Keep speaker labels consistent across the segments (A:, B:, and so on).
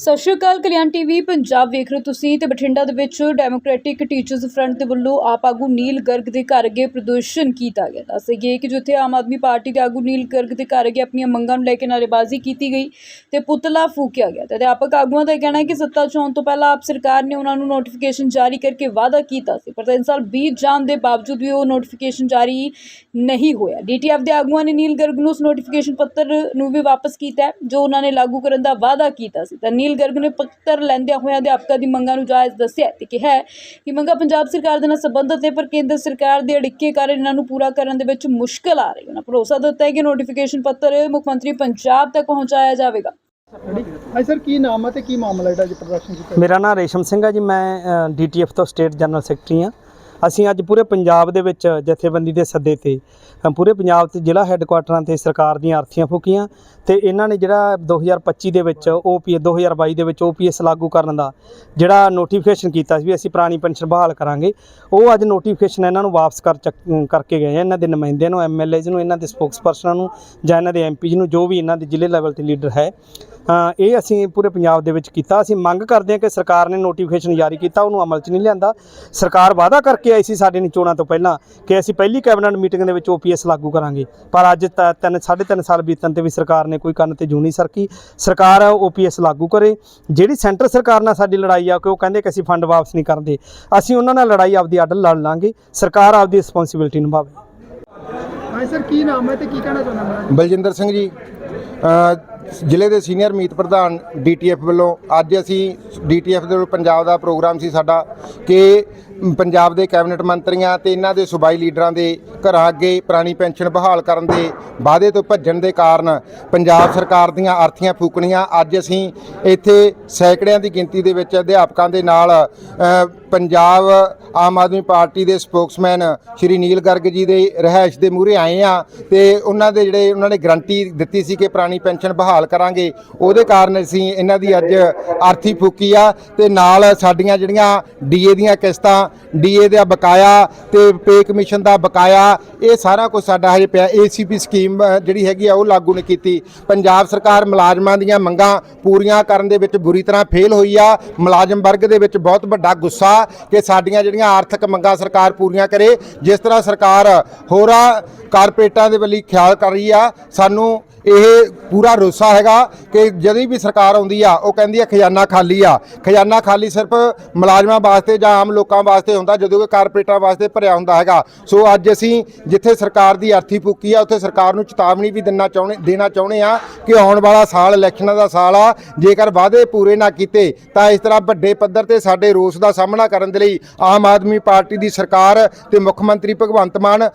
A: ਸਤਿ ਸ਼੍ਰੀ ਅਕਾਲ, ਕਲਿਆਣ ਟੀਵੀ, ਪੰਜਾਬ ਵੇਖ ਰਹੇ ਹੋ ਤੁਸੀਂ ਤੇ ਬਠਿੰਡਾ ਦੇ ਵਿੱਚ ਡੈਮੋਕ੍ਰੈਟਿਕ ਟੀਚਰਸ ਫਰੰਟ ਦੇ ਵੱਲੋਂ ਆਪ ਆਗੂ ਨੀਲ ਗਰਗ ਦੇ ਘਰ ਅੱਗੇ ਪ੍ਰਦਰਸ਼ਨ ਕੀਤਾ ਗਿਆ। ਦੱਸਿਆ ਕਿ ਜਿੱਥੇ ਆਮ ਆਦਮੀ ਪਾਰਟੀ ਦੇ ਆਗੂ ਨੀਲ ਗਰਗ ਦੇ ਘਰ ਅੱਗੇ ਆਪਣੀਆਂ ਮੰਗਾਂ ਨੂੰ ਲੈ ਕੇ ਨਾਅਰੇਬਾਜ਼ੀ ਕੀਤੀ ਗਈ ਤੇ ਪੁਤਲਾ ਫੂਕਿਆ ਗਿਆ ਤੇ ਅਧਿਆਪਕ ਆਗੂਆਂ ਦਾ ਕਹਿਣਾ ਹੈ ਕਿ ਸੱਤਾ 'ਚ ਆਉਣ ਤੋਂ ਪਹਿਲਾਂ ਆਪ ਸਰਕਾਰ ਨੇ ਉਹਨਾਂ ਨੂੰ ਨੋਟੀਫਿਕੇਸ਼ਨ ਜਾਰੀ ਕਰਕੇ ਵਾਅਦਾ ਕੀਤਾ ਸੀ, ਪਰ ਤਿੰਨ ਸਾਲ ਬੀਤ ਜਾਣ ਦੇ ਬਾਵਜੂਦ ਵੀ ਉਹ ਨੋਟੀਫਿਕੇਸ਼ਨ ਜਾਰੀ ਨਹੀਂ ਹੋਇਆ। ਡੀਟੀਐਫ ਦੇ ਆਗੂਆਂ ਨੇ ਨੀਲ ਗਰਗ ਨੂੰ ਉਸ ਨੋਟੀਫਿਕੇਸ਼ਨ ਪੱਤਰ ਨੂੰ ਵੀ ਵਾਪਸ ਕੀਤਾ ਜੋ ਉਹਨਾਂ ਨੇ ਲਾਗੂ ਕਰਨ ਦਾ ਵਾਅਦਾ ਕੀਤਾ ਸੀ। ਤਾਂ ਨੀਲ ਗਰਗ ਨੇ ਪੱਤਰ ਲੈਂਦਿਆਂ ਹੋਇਆਂ ਅਧਿਆਪਕਾਂ ਦੀ ਮੰਗਾਂ ਨੂੰ ਜਾਇਜ਼ ਦੱਸਿਆ ਹੈ ਤੇ ਕਿਹਾ ਹੈ ਕਿ ਮੰਗਾਂ ਪੰਜਾਬ ਸਰਕਾਰ ਦੇ ਨਾਲ ਸੰਬੰਧਿਤ ਹੈ ਪਰ ਕੇਂਦਰ ਸਰਕਾਰ ਦੇ ਅੜਿੱਕੇ ਕਾਰਨ ਇਹਨਾਂ ਨੂੰ ਪੂਰਾ ਕਰਨ ਦੇ ਵਿੱਚ ਮੁਸ਼ਕਲ ਆ ਰਹੀ ਹੈ। ਉਹਨਾਂ ਭਰੋਸਾ ਦਿੱਤਾ ਹੈ ਕਿ ਨੋਟੀਫਿਕੇਸ਼ਨ ਪੱਤਰ ਮੁੱਖ ਮੰਤਰੀ ਪੰਜਾਬ ਤੱਕ ਪਹੁੰਚਾਇਆ ਜਾਵੇਗਾ।
B: ਹਾਂਜੀ ਸਰ ਕੀ ਨਾਮ ਹੈ ਤੇ ਕੀ ਮਾਮਲਾ ਜਿਹੜਾ ਅੱਜ ਪ੍ਰਦਰਸ਼ਨ ਕੀਤਾ
C: ਮੇਰਾ ਨਾਮ ਰੇਸ਼ਮ ਸਿੰਘ ਹੈ ਜੀ ਮੈਂ ਡੀਟੀਐਫ ਤੋਂ ਸਟੇਟ ਜਨਰਲ ਸੈਕਟਰੀ ਹਾਂ। ਅਸੀਂ ਅੱਜ ਪੂਰੇ ਪੰਜਾਬ ਦੇ ਵਿੱਚ ਜਥੇਬੰਦੀ ਦੇ ਸੱਦੇ ਤੇ ਪੂਰੇ ਪੰਜਾਬ ਤੇ ਜ਼ਿਲ੍ਹਾ ਹੈੱਡਕੁਆਟਰਾਂ ਤੇ ਸਰਕਾਰ ਦੀਆਂ ਆਰਥੀਆਂ ਫੂਕੀਆਂ ਤੇ ਇਹਨਾਂ ਨੇ ਜਿਹੜਾ 2025 ਦੇ ਵਿੱਚ ਓਪੀ 2022 ਦੇ ਵਿੱਚ ਓਪੀਐਸ ਲਾਗੂ ਕਰਨ ਦਾ ਜਿਹੜਾ ਨੋਟੀਫਿਕੇਸ਼ਨ ਕੀਤਾ ਸੀ ਵੀ ਅਸੀਂ ਪੁਰਾਣੀ ਪੈਨਸ਼ਨ ਬਹਾਲ ਕਰਾਂਗੇ, ਉਹ ਅੱਜ ਨੋਟੀਫਿਕੇਸ਼ਨ ਇਹਨਾਂ ਨੂੰ ਵਾਪਸ ਕਰ ਚੱਕ- ਕਰਕੇ ਗਏ ਆ। ਇਹਨਾਂ ਦੇ ਨੁਮਾਇੰਦਿਆਂ ਨੂੰ ਐਮਐਲਏਜ਼ ਨੂੰ, ਇਹਨਾਂ ਦੇ ਸਪੋਕਸਪਰਸਨਾਂ ਨੂੰ ਜਾਂ ਇਹਨਾਂ ਦੇ ਐਮਪੀਜ਼ ਨੂੰ, ਜੋ ਵੀ ਇਹਨਾਂ ਦੇ ਜ਼ਿਲ੍ਹੇ ਲੈਵਲ ਤੇ ਲੀਡਰ ਹੈ ਇਹ ਅਸੀਂ ਪੂਰੇ ਪੰਜਾਬ ਦੇ ਵਿੱਚ ਕੀਤਾ। ਅਸੀਂ ਮੰਗ ਕਰਦੇ ਹਾਂ ਕਿ ਸਰਕਾਰ ਨੇ ਨੋਟੀਫਿਕੇਸ਼ਨ ਜਾਰੀ ਕੀਤਾ ਉਹਨੂੰ ਅਮਲ 'ਚ ਨਹੀਂ ਲਿਆਂਦਾ। ਸਰਕਾਰ ਵਾਅਦਾ ਕਰਕੇ ਆਈ ਸੀ ਸਾਡੇ ਨਹੀਂ ਚੋਣਾਂ ਤੋਂ ਪਹਿਲਾਂ ਕਿ ਅਸੀਂ ਪਹਿਲੀ ਕੈਬਨਿਟ ਮੀਟਿੰਗ ਦੇ ਵਿੱਚ ਓਪੀਐਸ ਲਾਗੂ ਕਰਾਂਗੇ। ਪਰ ਅੱਜ ਤ- ਤਿੰਨ ਸਾਢੇ ਤਿੰਨ ਸਾਲ ਬੀਤਣ ਤੇ ਵੀ ਸਰਕਾਰ ਨੇ ਕੋਈ ਕੰਨ ਤੇ ਜੂ ਨਹੀਂ ਸਰਕੀ। ਸਰਕਾਰ ਓਪੀਐਸ ਲਾਗੂ ਕਰੇ। ਜਿਹੜੀ ਸੈਂਟਰ ਸਰਕਾਰ ਨਾਲ ਸਾਡੀ ਲੜਾਈ ਆ ਕਿ ਉਹ ਕਹਿੰਦੇ ਕਿ ਅਸੀਂ ਫੰਡ ਵਾਪਸ ਨਹੀਂ ਕਰਦੇ। ਅਸੀਂ ਉਹਨਾਂ ਨਾਲ ਲੜਾਈ ਆਪਦੀ ਅੱਡ ਲੜ ਲਾਂਗੇ। ਸਰਕਾਰ ਆਪਦੀ ਰਿਸਪੌਂਸਿਬਿਲਟੀ ਨਿਭਾਵੇ।
B: ਹਾਂਜੀ ਸਰ ਕੀ ਨਾਮ ਹੈ ਤੇ ਕੀ ਕਹਿਣਾ ਚਾਹੁੰਦਾ
D: ਬਲਜਿੰਦਰ ਸਿੰਘ ਜੀ ਅ, ਜ਼ਿਲ੍ਹੇ ਦੇ ਸੀਨੀਅਰ ਮੀਤ ਪ੍ਰਧਾਨ ਡੀਟੀਐਫ ਵੱਲੋਂ ਅੱਜ ਅਸੀਂ ਡੀਟੀਐਫ ਦੇ ਪੰਜਾਬ ਦਾ ਪ੍ਰੋਗਰਾਮ ਸੀ ਸਾਡਾ ਕਿ ਪੰਜਾਬ ਦੇ ਕੈਬਨਿਟ ਮੰਤਰੀਆਂ ਤੇ ਇਹਨਾਂ ਦੇ ਸੂਬਾਈ ਲੀਡਰਾਂ ਦੇ ਘਰਾਂ ਅੱਗੇ ਪੁਰਾਣੀ ਪੈਨਸ਼ਨ ਬਹਾਲ ਕਰਨ ਦੇ ਵਾਅਦੇ ਤੋਂ ਭੱਜਣ ਦੇ ਕਾਰਨ ਪੰਜਾਬ ਸਰਕਾਰ ਦੀਆਂ ਆਰਥੀਆਂ ਫੂਕਣੀਆਂ, ਅੱਜ ਅਸੀਂ ਇੱਥੇ ਸੈਂਕੜਿਆਂ ਦੀ ਗਿਣਤੀ ਦੇ ਵਿੱਚ ਅਧਿਆਪਕਾਂ ਦੇ ਨਾਲ ਪੰਜਾਬ ਆਮ ਆਦਮੀ ਪਾਰਟੀ ਦੇ ਸਪੋਕਸਮੈਨ ਸ਼੍ਰੀ ਨੀਲ ਗਰਗ ਜੀ ਦੇ ਰਹਿائش ਦੇ ਮੂਹਰੇ ਆਏ ਆ ਤੇ ਉਹਨਾਂ ਦੇ ਜਿਹੜੇ, ਉਹਨਾਂ ਨੇ ਗਰੰਟੀ ਦਿੱਤੀ ਸੀ ਕਿ ਪੁਰਾਣੀ ਪੈਨਸ਼ਨ ਬਹਾਲ ਕਰਾਂਗੇ। ਉਹਦੇ ਕਾਰਨ ਅਸੀਂ ਇਹਨਾਂ ਦੀ ਅੱਜ ਆਰਥੀ ਫੂਕੀ ਆ ਤੇ ਨਾਲ ਸਾਡੀਆਂ ਜਿਹੜੀਆਂ ਡੀਏ ਦੀਆਂ ਕਿਸ਼ਤਾਂ, ਡੀਏ ਦਾ ਬਕਾਇਆ ਤੇ ਪੇ ਕਮਿਸ਼ਨ ਦਾ ਬਕਾਇਆ, ਇਹ ਸਾਰਾ ਕੁਝ ਸਾਡਾ ਹਜੇ ਪਿਆ। ਏਸੀਪੀ ਸਕੀਮ ਜਿਹੜੀ ਹੈਗੀ ਆ, ਉਹ ਲਾਗੂ ਨਹੀਂ ਕੀਤੀ। ਪੰਜਾਬ ਸਰਕਾਰ ਮੁਲਾਜ਼ਮਾਂ ਦੀਆਂ ਮੰਗਾਂ ਪੂਰੀਆਂ ਕਰਨ ਦੇ ਵਿੱਚ ਬੁਰੀ ਤਰ੍ਹਾਂ ਫੇਲ ਹੋਈ ਆ। ਮੁਲਾਜ਼ਮ ਵਰਗ ਦੇ ਵਿੱਚ ਬਹੁਤ ਵੱਡਾ ਗੁੱਸਾ ਕਿ ਸਾਡੀਆਂ ਜਿਹੜੀਆਂ ਆਰਥਿਕ ਮੰਗਾਂ ਸਰਕਾਰ ਪੂਰੀਆਂ ਕਰੇ। ਜਿਸ ਤਰ੍ਹਾਂ ਸਰਕਾਰ ਹੋਰਾਂ ਕਾਰਪੋਰੇਟਾਂ ਦੇ ਵੱਲੀ ਖਿਆਲ ਕਰ ਰਹੀ ਆ, ਸਾਨੂੰ ਇਹ ਪੂਰਾ ਰੋਸਾ ਹੈਗਾ ਕਿ ਜਦੋਂ ਵੀ ਸਰਕਾਰ ਆਉਂਦੀ ਆ, ਉਹ ਕਹਿੰਦੀ ਆ ਖਜ਼ਾਨਾ ਖਾਲੀ ਆ। ਖਜ਼ਾਨਾ ਖਾਲੀ ਸਿਰਫ ਮੁਲਾਜ਼ਮਾਂ ਵਾਸਤੇ ਜਾਂ ਆਮ ਲੋਕਾਂ ਵਾਸਤੇ ਹੁੰਦਾ, ਜਦੋਂ ਕਿ ਕਾਰਪੋਰੇਟਾਂ ਵਾਸਤੇ ਭਰਿਆ ਹੁੰਦਾ ਹੈਗਾ। ਸੋ ਅੱਜ ਅਸੀਂ ਜਿੱਥੇ ਸਰਕਾਰ ਦੀ ਅਰਥੀ ਫੂਕੀ ਆ, ਉੱਥੇ ਸਰਕਾਰ ਨੂੰ ਚੇਤਾਵਨੀ ਵੀ ਦੇਣਾ ਚਾਹੁੰਦੇ ਦੇਣਾ ਚਾਹੁੰਦੇ ਆ ਕਿ ਆਉਣ ਵਾਲਾ ਸਾਲ ਇਲੈਕਸ਼ਨਾਂ ਦਾ ਸਾਲ ਆ। ਜੇਕਰ ਵਾਅਦੇ ਪੂਰੇ ਨਾ ਕੀਤੇ, ਤਾਂ ਇਸ ਤਰ੍ਹਾਂ ਵੱਡੇ ਪੱਧਰ ਤੇ ਸਾਡੇ ਰੋਸ ਦਾ ਸਾਹਮਣਾ ਕਰਨ ਦੇ ਲਈ ਆਮ ਆਦਮੀ ਪਾਰਟੀ ਦੀ ਸਰਕਾਰ ਤੇ ਮੁੱਖ ਮੰਤਰੀ ਭਗਵੰਤ ਮਾਨ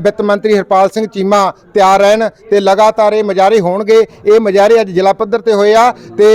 D: ਵਿੱਤ ਮੰਤਰੀ ਹਰਪਾਲ ਸਿੰਘ ਚੀਮਾ ਤਿਆਰ ਰਹਿਣ ਤੇ ਲਗਾਤਾਰ ਇਹ ਮੁਜ਼ਾਹਰੇ ਹੋਣਗੇ। ਇਹ ਮੁਜ਼ਾਹਰੇ ਅੱਜ ਜ਼ਿਲ੍ਹਾ ਪੱਧਰ ਤੇ ਹੋਏ ਆ ਤੇ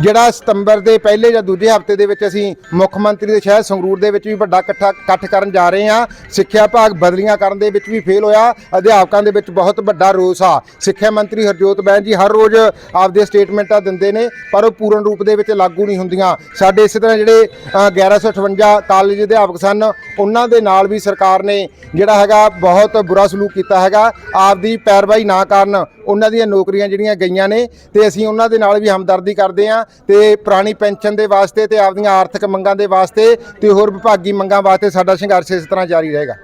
D: ਜਿਹੜਾ ਸਤੰਬਰ ਦੇ ਪਹਿਲੇ ਜਾਂ ਦੂਜੇ ਹਫ਼ਤੇ ਦੇ ਵਿੱਚ ਅਸੀਂ ਮੁੱਖ ਮੰਤਰੀ ਦੇ ਸ਼ਹਿਰ ਸੰਗਰੂਰ ਦੇ ਵਿੱਚ ਵੀ ਵੱਡਾ ਇਕੱਠਾ ਇਕੱਠ ਕਰਨ ਜਾ ਰਹੇ ਹਾਂ। ਸਿੱਖਿਆ ਭਾਗ ਬਦਲੀਆਂ ਕਰਨ ਦੇ ਵਿੱਚ ਵੀ ਫੇਲ ਹੋਇਆ। ਅਧਿਆਪਕਾਂ ਦੇ ਵਿੱਚ ਬਹੁਤ ਵੱਡਾ ਰੋਸ ਆ। ਸਿੱਖਿਆ ਮੰਤਰੀ ਹਰਜੋਤ ਬੈਨ ਜੀ ਹਰ ਰੋਜ਼ ਆਪਦੇ ਸਟੇਟਮੈਂਟਾਂ ਦਿੰਦੇ ਨੇ ਪਰ ਉਹ ਪੂਰਨ ਰੂਪ ਦੇ ਵਿੱਚ ਲਾਗੂ ਨਹੀਂ ਹੁੰਦੀਆਂ। ਸਾਡੇ ਇਸੇ ਤਰ੍ਹਾਂ ਜਿਹੜੇ ਅ, 1158 ਕਾਲਜ ਅਧਿਆਪਕ ਸਨ ਉਹਨਾਂ ਦੇ ਨਾਲ ਵੀ ਸਰਕਾਰ ਨੇ ਜਿਹੜਾ ਹੈਗਾ ਬਹੁਤ ਬੁਰਾ ਸਲੂਕ ਕੀਤਾ ਹੈਗਾ। ਆਪਦੀ ਪੈਰਵਾਈ ਨਾ ਕਰਨ ਉਹਨਾਂ ਦੀਆਂ ਨੌਕਰੀਆਂ ਜਿਹੜੀਆਂ ਗਈਆਂ ਨੇ ਤੇ ਅਸੀਂ ਉਹਨਾਂ ਦੇ ਨਾਲ ਵੀ ਹਮਦਰਦੀ ਕਰਦੇ ਹਾਂ। ਤੇ ਪੁਰਾਣੀ ਪੈਨਸ਼ਨ ਦੇ ਵਾਸਤੇ ਤੇ ਆਪਦੀਆਂ ਆਰਥਿਕ ਮੰਗਾਂ ਦੇ ਵਾਸਤੇ ਤੇ ਹੋਰ ਵਿਭਾਗੀ ਮੰਗਾਂ ਵਾਸਤੇ ਸਾਡਾ ਸੰਘਰਸ਼ ਇਸ ਤਰ੍ਹਾਂ ਜਾਰੀ ਰਹੇਗਾ।